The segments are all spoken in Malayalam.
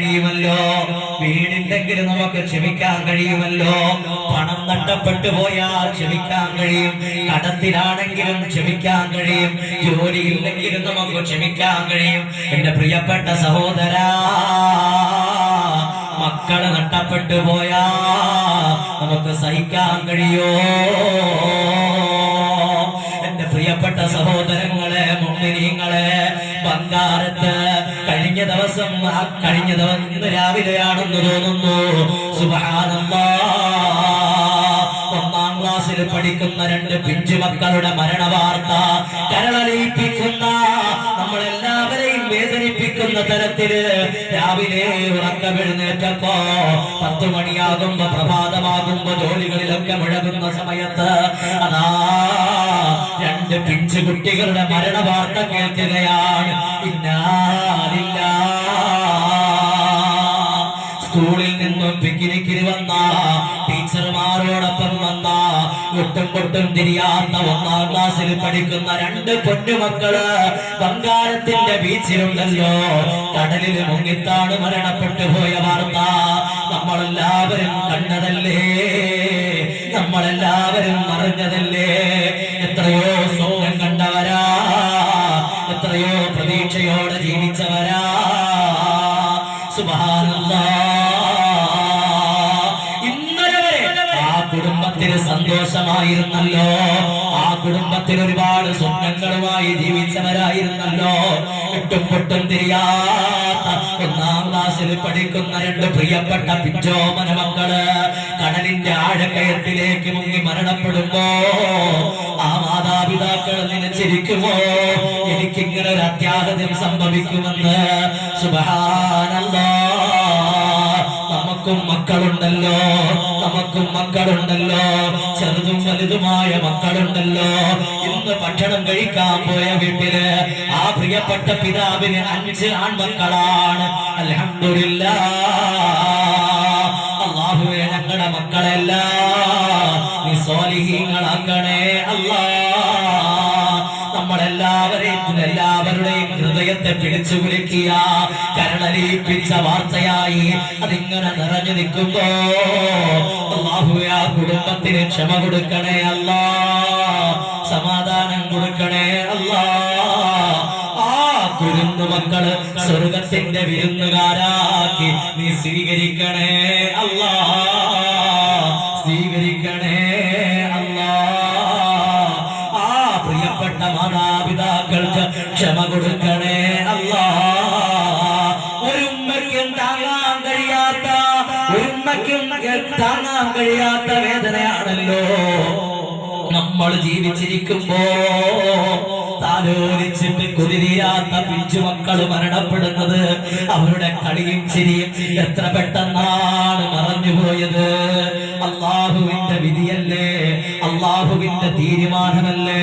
കഴിയുമല്ലോ? വീടുണ്ടെങ്കിലും നമുക്ക് ക്ഷമിക്കാൻ കഴിയുമല്ലോ? പണം നഷ്ടപ്പെട്ടു പോയാൽ ക്ഷമിക്കാൻ കഴിയും. കടത്തിലാണെങ്കിലും ക്ഷമിക്കാൻ കഴിയും. ജോലിയില്ലെങ്കിലും നമുക്ക് ക്ഷമിക്കാൻ കഴിയും. എന്റെ പ്രിയപ്പെട്ട സഹോദര മക്കൾ നഷ്ടപ്പെട്ടു പോയാ നമുക്ക് സഹിക്കാൻ കഴിയോ? എന്റെ പ്രിയപ്പെട്ട സഹോദരങ്ങളെ മുമ്പിനീങ്ങളെ ബംഗാരത്ത് കഴിഞ്ഞ ദിവസം കഴിഞ്ഞ ദിവസം ഇന്ന് രാവിലെയാണെന്ന് തോന്നുന്നു. ഒന്നാം ക്ലാസ്സിൽ പഠിക്കുന്ന രണ്ട് പിഞ്ചു മക്കളുടെ മരണ വാർത്ത കരളലിയിപ്പിക്കുന്ന നമ്മളെല്ലാവരെയും വേദനിപ്പിക്കുന്ന തരത്തിൽ രാവിലെ ഉറക്കമെഴുന്നേറ്റപ്പോ പത്തു മണിയാകുമ്പോ പ്രഭാതമാകുമ്പോ ജോലികളിലൊക്കെ മുഴകുന്ന സമയത്ത് അതാ രണ്ട് പിഞ്ചു കുട്ടികളുടെ മരണ വാർത്ത കേൾക്കുകയാണ്. ഇന്നാലില്ല സ്കൂളിൽ നിന്നും പിക്നിക്കിന് വന്ന ടീച്ചർമാരോടൊപ്പം വന്ന ഒട്ടും പൊട്ടും തിരിയാത്ത ഒന്നാം ക്ലാസ്സിൽ പഠിക്കുന്ന രണ്ട് പൊന്നുമക്കൾ ബംഗാരത്തിന്റെ ബീച്ചിലുണ്ടല്ലോ. കടലിൽ മുങ്ങിത്താണ് മരണപ്പെട്ടു പോയ വാർത്ത. നമ്മളെല്ലാവരും കണ്ടതല്ലേ? നമ്മളെല്ലാവരും അറിഞ്ഞതല്ലേ? എത്രയോ സ്വപ്നം കണ്ടവരാ എത്രയോ പ്രതീക്ഷയോടെ ജീവിച്ചവരാ. സുബഹാനല്ലാ. കുടുംബത്തിന് സന്തോഷമായിരുന്നല്ലോ. ആ കുടുംബത്തിൽ ഒരുപാട് സ്വപ്നങ്ങളുമായി ജീവിച്ചവരായിരുന്നല്ലോ. ഒട്ടും പൊട്ടും തിരിയാത്ത ഒന്നാം ക്ലാസ്സിൽ പഠിക്കുന്ന രണ്ട് പ്രിയപ്പെട്ട പിഞ്ചോമന മക്കൾ കടലിന്റെ ആഴക്കയത്തിലേക്ക് മുങ്ങി മരണപ്പെടുമ്പോ ആ മാതാപിതാക്കൾ നനച്ചിരിക്കുമോ എനിക്കിങ്ങനെ ഒരു അത്യാഹതം സംഭവിക്കുമെന്ന്. സുബഹാനല്ലാ. നമുക്കും മക്കളുണ്ടല്ലോ. നമുക്കും മക്കളുണ്ടല്ലോ. ചെറുതും വലുതുമായ മക്കളുണ്ടല്ലോ. ഇന്ന് ഭക്ഷണം കഴിക്കാൻ പോയ വീട്ടിൽ ആ പ്രിയപ്പെട്ട പിതാവിന് അഞ്ച് ആൺമക്കളാണ്. അൽഹംദുലില്ലാ അള്ളാഹുവെ ഞങ്ങളുടെ മക്കളെല്ലാം നീ സ്വാലിഹീങ്ങളാക്കണേ ഹൃദയത്തെ പിടിച്ചു കുലുക്കിയ കരളലിയിപ്പിച്ച വാർത്തയായി അതിങ്ങനെ നിറഞ്ഞു നിൽക്കുമ്പോ അള്ളാഹുവെ ആ കുടുംബത്തിന് ക്ഷമ കൊടുക്കണേ അല്ലാ. സമാധാനം കൊടുക്കണേ അല്ലാ. മക്കൾ സ്വർഗത്തിന്റെ വിരുന്നുകാരാക്കി നീ സ്വീകരിക്കണേ അല്ലാ. സ്വീകരിക്കണേ അല്ലാ. ആ പ്രിയപ്പെട്ട മാതാപിതാക്കൾക്ക് ക്ഷമ കൊടുക്കണേ ഉമ്മയ്ക്കും താങ്ങാൻ കഴിയാത്ത വേദനയാണല്ലോ. നമ്മൾ ജീവിച്ചിരിക്കുമ്പോ താലോലിച്ചിട്ട് കുതിരിയാത്ത പിഞ്ചുമക്കൾ മരണപ്പെടുന്നത് അവരുടെ കളിയും ചിരിയും എത്ര പെട്ടെന്നാണ് മറഞ്ഞുപോയത്. അള്ളാഹുവിന്റെ വിധിയല്ലേ? അള്ളാഹുവിന്റെ തീരുമാനമല്ലേ?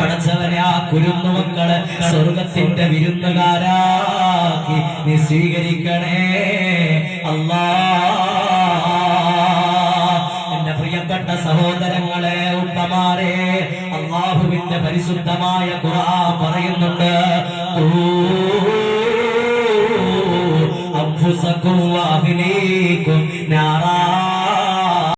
പടച്ചവനെ ആ കുരുന്നു മക്കൾ സ്വർഗത്തിന്റെ വിരുന്നുകാരാക്കി നീ സ്വീകരിക്കണേ. അല്ലാ സഹോദരങ്ങളെ ഉപ്പമാരെ അള്ളാഹുവിന്റെ പരിശുദ്ധമായ ഖുർആൻ പറയുന്നുണ്ട്. ഓ വഅഹ്ലീ